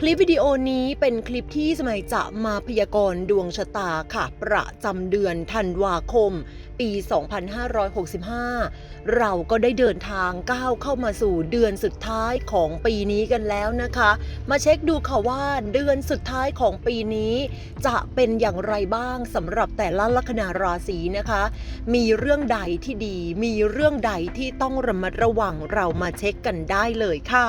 คลิปวิดีโอนี้เป็นคลิปที่สมัยจะมาพยากรณ์ดวงชะตาค่ะ ประจำเดือนธันวาคม ปี 2565 เราก็ได้เดินทางก้าวเข้ามาสู่เดือนสุดท้ายของปีนี้กันแล้วนะคะ มาเช็คดูค่ะว่าเดือนสุดท้ายของปีนี้ จะเป็นอย่างไรบ้างสำหรับแต่ละลัคนาราศีนะคะ มีเรื่องใดที่ดี มีเรื่องใดที่ต้องระมัดระวังเรามาเช็คกันได้เลยค่ะ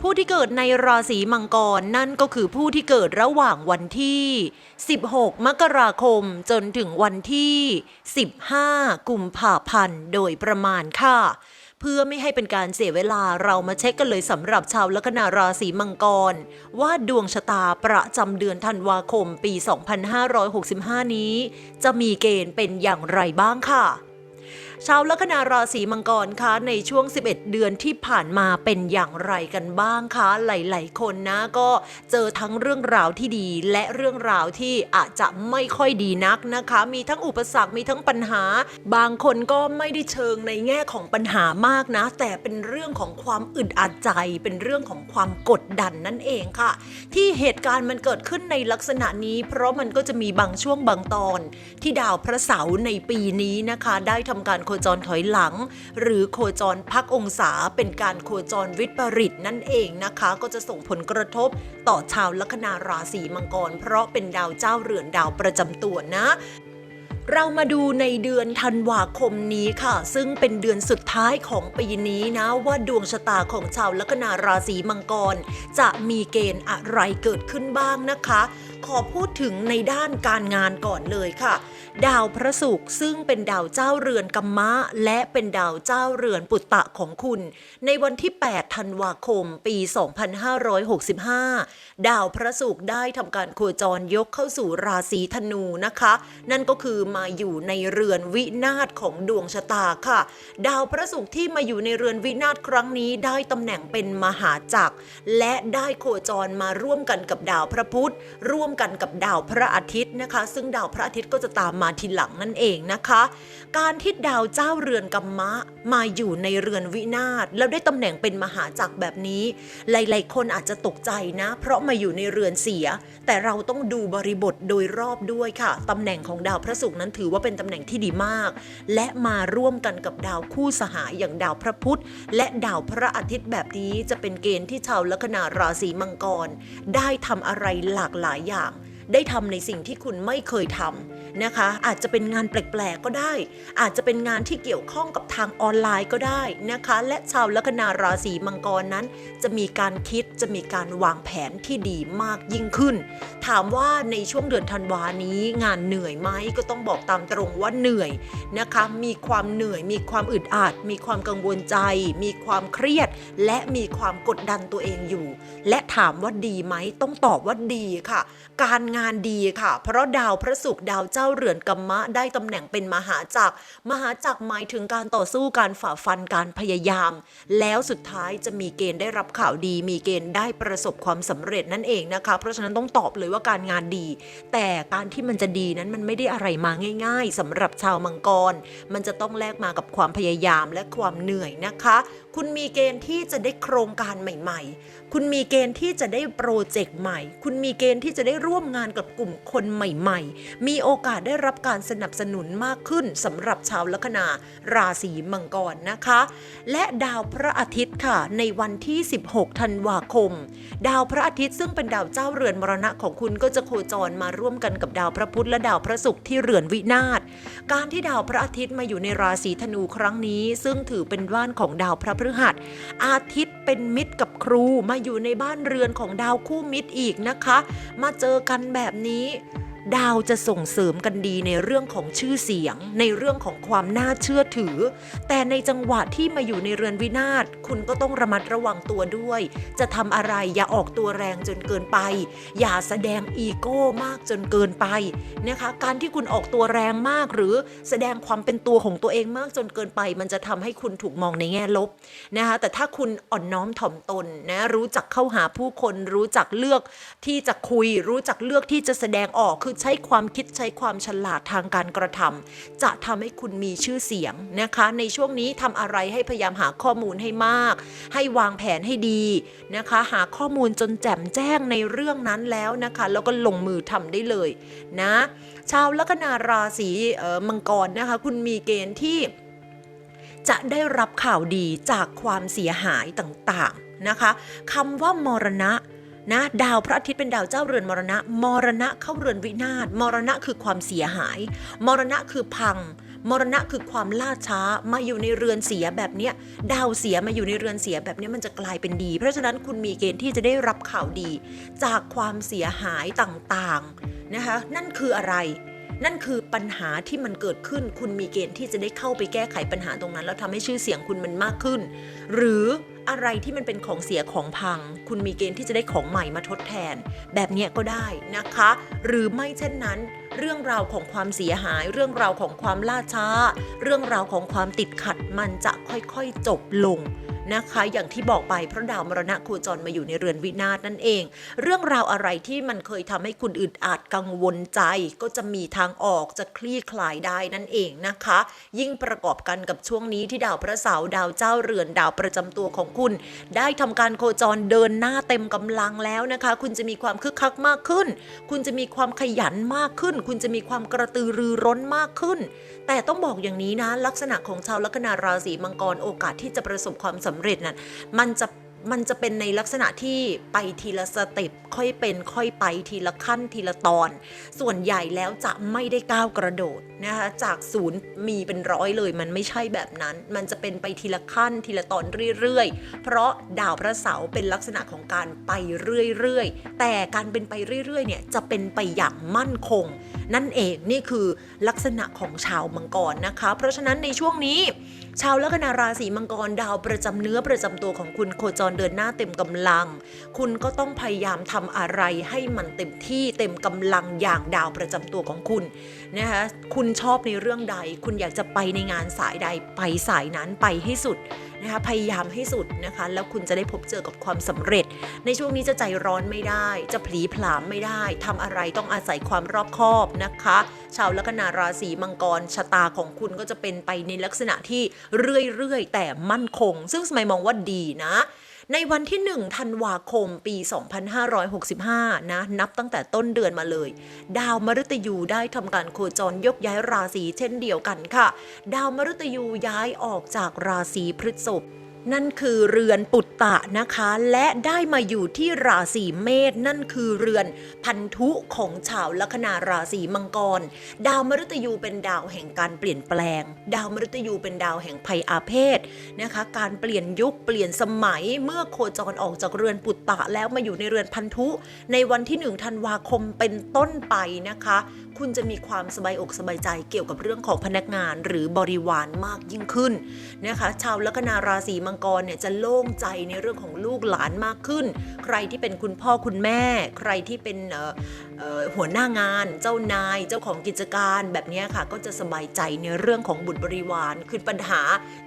ผู้ที่เกิดในราศีมังกรนั่นก็คือผู้ที่เกิดระหว่างวันที่ 16 มกราคมจนถึงวันที่ 15 กุมภาพันธ์โดยประมาณค่ะ เพื่อไม่ให้เป็นการเสียเวลาเรามาเช็คกันเลยสำหรับชาวลัคนาราศีมังกร ว่าดวงชะตาประจำเดือนธันวาคมปี 2565 นี้ จะมีเกณฑ์เป็นอย่างไรบ้างค่ะ ชาวลัคนาราศีมังกรคะในช่วง 11 เดือนที่ผ่านมาเป็นอย่างไรกันบ้างคะ หลายๆ คนนะก็เจอทั้งเรื่องราวที่ดี และเรื่องราวที่อาจจะไม่ค่อยดีนักนะคะ มีทั้งอุปสรรคมีทั้งปัญหา บางคนก็ไม่ได้เชิงในแง่ของปัญหามากนะ แต่เป็นเรื่องของความอึดอัดใจ เป็นเรื่องของความกดดันนั่นเองค่ะ ที่เหตุการณ์มันเกิดขึ้นในลักษณะนี้ เพราะมันก็จะมีบางช่วงบางตอน ที่ดาวพระเสาร์ในปีนี้นะคะ ได้ทำการโคจรถอยหลัง หรือโคจรพักองศาเป็นการโคจรวิปริตนั่นเองนะคะ ก็จะส่งผลกระทบต่อชาวลัคนาราศีมังกร เพราะเป็นดาวเจ้าเรือนดาวประจำตัวนะ เรามาดูในเดือนธันวาคมนี้ค่ะ ซึ่งเป็นเดือนสุดท้ายของปีนี้นะว่าดวงชะตาของชาวลัคนาราศีมังกร จะมีเกณฑ์อะไรเกิดขึ้นบ้างนะคะ ขอพูดถึงในด้านการงานก่อนเลยค่ะ ดาวพระศุกร์ซึ่งเป็นดาวเจ้าเรือนกัมมะ และเป็นดาวเจ้าเรือนปุตตะของคุณ ในวันที่ 8 ธันวาคม ปี 2565 ดาวพระศุกร์ได้ทำการโคจรยกเข้าสู่ราศีธนูนะคะ นั่นก็คือมาอยู่ในเรือนวินาศของดวงชะตาค่ะ ดาวพระศุกร์ที่มาอยู่ในเรือนวินาศครั้งนี้ ได้ตำแหน่งเป็นมหาจักร และได้โคจรมาร่วมกันกับดาวพระพุธ ร่วมกันกับดาวพระอาทิตย์นะคะ ซึ่งดาวพระอาทิตย์ก็จะตามมาทีหลังนั่นเองนะคะ การที่ดาวเจ้าเรือนกัมมะมาอยู่ในเรือนวินาศแล้วได้ตำแหน่งเป็นมหาจักรแบบนี้ หลาย ๆ คนอาจจะตกใจนะ เพราะมาอยู่ในเรือนเสีย แต่เราต้องดูบริบทโดยรอบด้วยค่ะตำแหน่งของดาวพระศุกร์นั้นถือว่าเป็นตำแหน่งที่ดีมาก และมาร่วมกันกับดาวคู่สหายอย่างดาวพระพุธ และดาวพระอาทิตย์แบบนี้จะเป็นเกณฑ์ที่ชาวลัคนาราศีมังกร ได้ทำอะไรหลากหลายอย่าง ได้ทำในสิ่งที่คุณไม่เคยทำนะคะ อาจจะเป็นงานแปลกๆก็ได้ อาจจะเป็นงานที่เกี่ยวข้องกับทางออนไลน์ก็ได้นะคะ และชาวลัคนาราศีมังกรนั้น จะมีการคิดจะมีการวางแผนที่ดีมากยิ่งขึ้น ถามว่าในช่วงเดือนธันวานี้งานเหนื่อยไหมก็ต้องบอกตามตรงว่าเหนื่อยนะคะ มีความเหนื่อย มีความอึดอัด มีความกังวลใจ มีความเครียด และมีความกดดันตัวเองอยู่ และถามว่าดีไหมต้องตอบว่าดีค่ะ การงานดีค่ะ เพราะดาวพระศุกร์ดาวเจ้าเรือนกัมมะได้ตำแหน่งเป็นมหาจักร มหาจักรหมายถึงการต่อสู้การฝ่าฟันการพยายาม แล้วสุดท้ายจะมีเกณฑ์ได้รับข่าวดี มีเกณฑ์ได้ประสบความสำเร็จนั่นเองนะคะ เพราะฉะนั้นต้องตอบเลยว่าการงานดี แต่การที่มันจะดีนั้นมันไม่ได้อะไรมาง่าย ๆสำหรับชาวมังกร มันจะต้องแลกมากับความพยายามและความเหนื่อยนะคะ คุณมีเกณฑ์ที่จะได้โครงการใหม่ ๆ คุณมีเกณฑ์ที่จะได้โปรเจกต์ใหม่ คุณมีเกณฑ์ที่จะได้ร่วมงานกับกลุ่มคนใหม่ ๆ มีโอกาสได้รับการสนับสนุนมากขึ้นสำหรับชาวลัคนาราศีมังกรนะคะ และดาวพระอาทิตย์ค่ะ ในวันที่ 16 ธันวาคม ดาวพระอาทิตย์ซึ่งเป็นดาวเจ้าเรือนมรณะของคุณก็จะโคจรมาร่วมกันกับดาวพระพุธและดาวพระศุกร์ที่เรือนวินาศการที่ดาวพระอาทิตย์มาอยู่ในราศีธนูครั้งนี้ ซึ่งถือเป็นบ้านของดาวพระพฤหัส อาทิตย์เป็นมิตรกับครูมาอยู่ในบ้านเรือนของดาวคู่มิตรอีกนะคะ มาเจอกันแบบนี้ ดาวจะส่งเสริมกันดีในเรื่องของชื่อเสียง ในเรื่องของความน่าเชื่อถือ แต่ในจังหวะที่มาอยู่ในเรือนวินาศคุณก็ต้องระมัดระวังตัวด้วย จะทำอะไรอย่าออกตัวแรงจนเกินไป อย่าแสดงอีโก้มากจนเกินไปนะคะการที่คุณออกตัวแรงมากหรือแสดงความเป็นตัวของตัวเองมากจนเกินไป มันจะทำให้คุณถูกมองในแง่ลบนะคะแต่ถ้าคุณอ่อนน้อมถ่อมตนนะรู้จักเข้าหาผู้คน รู้จักเลือกที่จะคุย รู้จักเลือกที่จะแสดงออกคือใช้ความคิดใช้ความฉลาดทางการกระทำจะทำให้คุณมีชื่อเสียงนะคะ ในช่วงนี้ทำอะไรให้พยายามหาข้อมูลให้มาก ให้วางแผนให้ดีนะคะ หาข้อมูลจนแจ่มแจ้งในเรื่องนั้นแล้วนะคะ แล้วก็ลงมือทำได้เลยนะชาวลัคนาราศีมังกรนะคะ คุณมีเกณฑ์ที่จะได้รับข่าวดีจากความเสียหายต่างๆนะคะคำว่ามรณะ นะดาวพระอาทิตย์เป็นดาวเจ้าเรือนมรณะ มรณะเข้าเรือนวินาศมรณะคือความเสียหาย มรณะคือพัง มรณะคือความล่าช้ามาอยู่ในเรือนเสียแบบเนี้ยดาวเสียมาอยู่ในเรือนเสียแบบเนี้ยมันจะกลายเป็นดี เพราะฉะนั้นคุณมีเกณฑ์ที่จะได้รับข่าวดี จากความเสียหายต่างๆนะคะนั่นคืออะไรนั่นคือปัญหาที่มันเกิดขึ้น คุณมีเกณฑ์ที่จะได้เข้าไปแก้ไขปัญหาตรงนั้น แล้วทำให้ชื่อเสียงคุณมันมากขึ้น หรือ อะไรที่มันเป็นของเสียของพัง คุณมีเกณฑ์ที่จะได้ของใหม่มาทดแทน แบบเนี้ยก็ได้นะคะ หรือไม่เช่นนั้น เรื่องราวของความเสียหาย เรื่องราวของความล่าช้า เรื่องราวของความติดขัดมันจะค่อยๆจบลง นะคะ อย่างที่บอกไปเพราะดาวมรณะโคจรมาอยู่ในเรือนวินาศนั่นเอง เรื่องราวอะไรที่มันเคยทำให้คุณอึดอัดกังวลใจ ก็จะมีทางออกจะคลี่คลายได้นั่นเองนะคะ ยิ่งประกอบกันกับช่วงนี้ที่ดาวพระเสาร์ดาวเจ้าเรือนดาวประจำตัวของคุณ ได้ทำการโคจรเดินหน้าเต็มกำลังแล้วนะคะ คุณจะมีความคึกคักมากขึ้น คุณจะมีความขยันมากขึ้น คุณจะมีความกระตือรือร้นมากขึ้น แต่ต้องบอกอย่างนี้นะลักษณะของชาวลัคนาราศีมังกรโอกาสที่จะประสบความสำเร็จนั้นมันจะมันจะเป็นในลักษณะที่ไปทีละสเต็ปค่อยเป็นค่อยไปทีละขั้นทีละตอน ส่วนใหญ่แล้วจะไม่ได้ก้าวกระโดดนะคะจากศูนย์มีเป็นร้อยเลย มันไม่ใช่แบบนั้น มันจะเป็นไปทีละขั้นทีละตอนเรื่อยๆ เพราะดาวพระเสาร์เป็นลักษณะของการไปเรื่อยๆ แต่การเป็นไปเรื่อยๆเนี่ยจะเป็นไปอย่างมั่นคง นั่นเองนี่คือลักษณะของชาวมังกรนะคะ เพราะฉะนั้นในช่วงนี้ ชาวลัคนาราศีมังกรดาวประจำเนื้อประจำตัวของคุณโคจรเดินหน้าเต็มกำลัง คุณก็ต้องพยายามทำอะไรให้มันเต็มที่เต็มกำลังอย่างดาวประจำตัวของคุณนะคะคุณชอบในเรื่องใด คุณอยากจะไปในงานสายใดไปสายนั้นไปให้สุดนะคะพยายามให้สุดนะคะ แล้วคุณจะได้พบเจอกับความสำเร็จ ในช่วงนี้จะใจร้อนไม่ได้ จะผลีผลามไม่ได้ทำอะไรต้องอาศัยความรอบคอบนะคะ ชาวลัคนาราศีมังกรชะตาของคุณก็จะเป็นไปในลักษณะที่เรื่อยๆ แต่มั่นคง ซึ่งสมัยมองว่าดีนะ ในวันที่1ธันวาคมปี 2565 นะ นับตั้งแต่ต้นเดือนมาเลย ดาวมฤตยูได้ทำการโคจรยกย้ายราศีเช่นเดียวกันค่ะ ดาวมฤตยูย้ายออกจากราศีพฤษภ นั่นคือเรือนปุตตะนะคะ และได้มาอยู่ที่ราศีเมษนั่นคือเรือนพันธุของชาวลัคนาราศีมังกร ดาวมฤตยูเป็นดาวแห่งการเปลี่ยนแปลง ดาวมฤตยูเป็นดาวแห่งภัยอาเพศนะคะ การเปลี่ยนยุคเปลี่ยนสมัยเมื่อโคจรออกจากเรือนปุตตะแล้วมาอยู่ในเรือนพันธุ ในวันที่1ธันวาคมเป็นต้นไปนะคะ คุณจะมีความสบายอกสบายใจเกี่ยวกับเรื่องของพนักงานหรือบริวารมากยิ่งขึ้นนะคะชาวลัคนาราศีมังกรเนี่ยจะโล่งใจในเรื่องของลูกหลานมากขึ้น ใครที่เป็นคุณพ่อคุณแม่ ใครที่เป็นหัวหน้างาน เจ้านายเจ้าของกิจการแบบนี้ค่ะ ก็จะสบายใจในเรื่องของบุตรบริวารคือปัญหา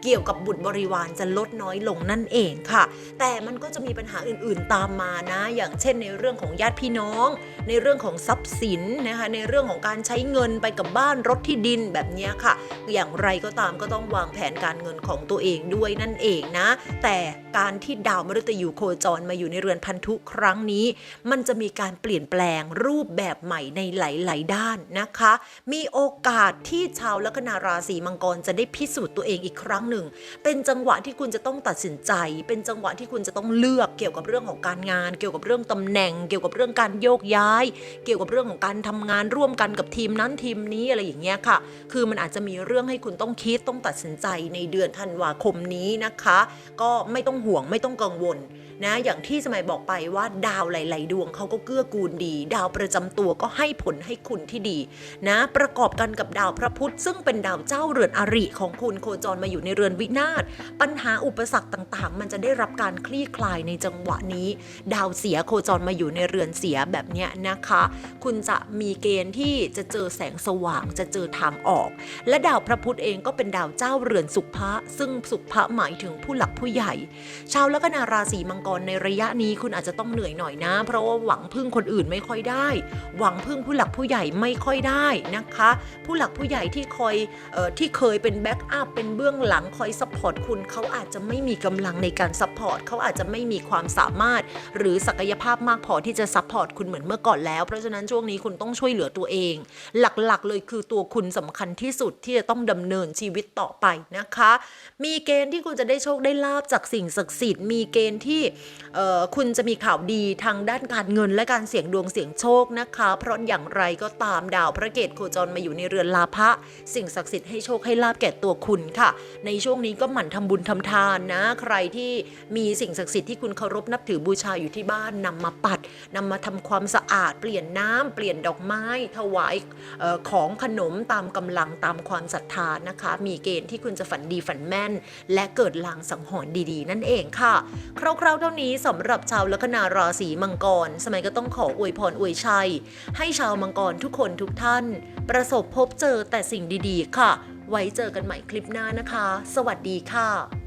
เกี่ยวกับบุตรบริวารจะลดน้อยลงนั่นเองค่ะ แต่มันก็จะมีปัญหาอื่นๆตามมานะ อย่างเช่นในเรื่องของญาติพี่น้อง ในเรื่องของทรัพย์สินนะคะในเรื่องของการใช้เงินไปกับบ้านรถที่ดินแบบนี้ค่ะ อย่างไรก็ตามก็ต้องวางแผนการเงินของตัวเองด้วยนั่นเองนะ แต่การที่ดาวมฤตยูโคจรมาอยู่ในเรือนพันธุครั้งนี้ มันจะมีการเปลี่ยนแปลงรูปแบบใหม่ในหลาย ๆ ด้านนะคะ มีโอกาสที่ชาวลัคนาราศีมังกรจะได้พิสูจน์ตัวเองอีกครั้งหนึ่ง เป็นจังหวะที่คุณจะต้องตัดสินใจ เป็นจังหวะที่คุณจะต้องเลือกเกี่ยวกับเรื่องของการงาน เกี่ยวกับเรื่องตำแหน่ง เกี่ยวกับเรื่องการโยกย้าย เกี่ยวกับเรื่องของการทำงานร่วมกันกับทีมนั้นทีมนี้อะไรอย่างเงี้ยค่ะ คือมันอาจจะมีเรื่องให้คุณต้องคิดต้องตัดสินใจในเดือนธันวาคมนี้นะคะ ก็ไม่ต้องห่วงไม่ต้องกังวล นะอย่างที่สมัยบอกไปว่าดาวหลาย ๆ ดวงเขาก็เกื้อกูลดี ดาวประจำตัวก็ให้ผลให้คุณที่ดี นะ ประกอบกันกับดาวพระพุธ ซึ่งเป็นดาวเจ้าเรือนอริของคุณโคจรมาอยู่ในเรือนวินาศปัญหาอุปสรรคต่าง ๆ มันจะได้รับการคลี่คลายในจังหวะนี้ ดาวเสียโคจรมาอยู่ในเรือนเสียแบบเนี้ยนะคะ คุณจะมีเกณฑ์ที่จะเจอแสงสว่างจะเจอทางออก และดาวพระพุธเองก็เป็นดาวเจ้าเรือนสุภะซึ่งสุภะหมายถึงผู้หลักผู้ใหญ่ ชาวลัคนาราศีมังกรในระยะนี้คุณอาจจะต้องเหนื่อยหน่อยนะ เพราะว่าหวังพึ่งคนอื่นไม่ค่อยได้ หวังพึ่งผู้หลักผู้ใหญ่ไม่ค่อยได้นะคะ ผู้หลักผู้ใหญ่ที่คอยออที่เคยเป็นแบ็กอัพเป็นเบื้องหลังคอยซัพพอร์ตคุณเขาอาจจะไม่มีกำลังในการซัพพอร์ตเขาอาจจะไม่มีความสามารถ หรือศักยภาพมากพอที่จะซัพพอร์ตคุณเหมือนเมื่อก่อนแล้ว เพราะฉะนั้นช่วงนี้คุณต้องช่วยเหลือตัวเอง หลักๆ เลยคือตัวคุณสำคัญที่สุดที่จะต้องดำเนินชีวิตต่อไปนะคะ มีเกณฑ์ที่คุณจะได้โชคได้ลาบจากสิ่งศักดิ์สิทธิ์มีเกณฑ์ที่คุณจะมีข่าวดีทางด้านการเงินและการเสี่ยงดวงเสี่ยงโชคนะคะ เพราะอย่างไรก็ตามดาวพระเกตโคจรมาอยู่ในเรือนลาภะสิ่งศักดิ์สิทธิ์ให้โชคให้ลาบแก่ตัวคุณค่ะ ในช่วงนี้ก็หมั่นทำบุญทำทานนะ ใครที่มีสิ่งศักดิ์สิทธิ์ที่คุณเคารพนับถือบูชาอยู่ที่บ้านนำมาปัดนำมาทำความสะอาด เปลี่ยนน้ำเปลี่ยนดอกไม้ ถวายออของขนมตามกำลังตามความศรัทธานะคะ มีเกณฑ์ที่คุณจะฝันดีฝันแม่น และเกิดลางสังหรณ์ดีๆ นั่นเองค่ะ คร่าวๆเท่านี้สำหรับชาวลัคนาราศีมังกร สมัยก็ต้องขออวยพรอวยชัย ให้ชาวมังกรทุกคนทุกท่าน ประสบพบเจอแต่สิ่งดีๆ ค่ะ ไว้เจอกันใหม่คลิปหน้านะคะ สวัสดีค่ะ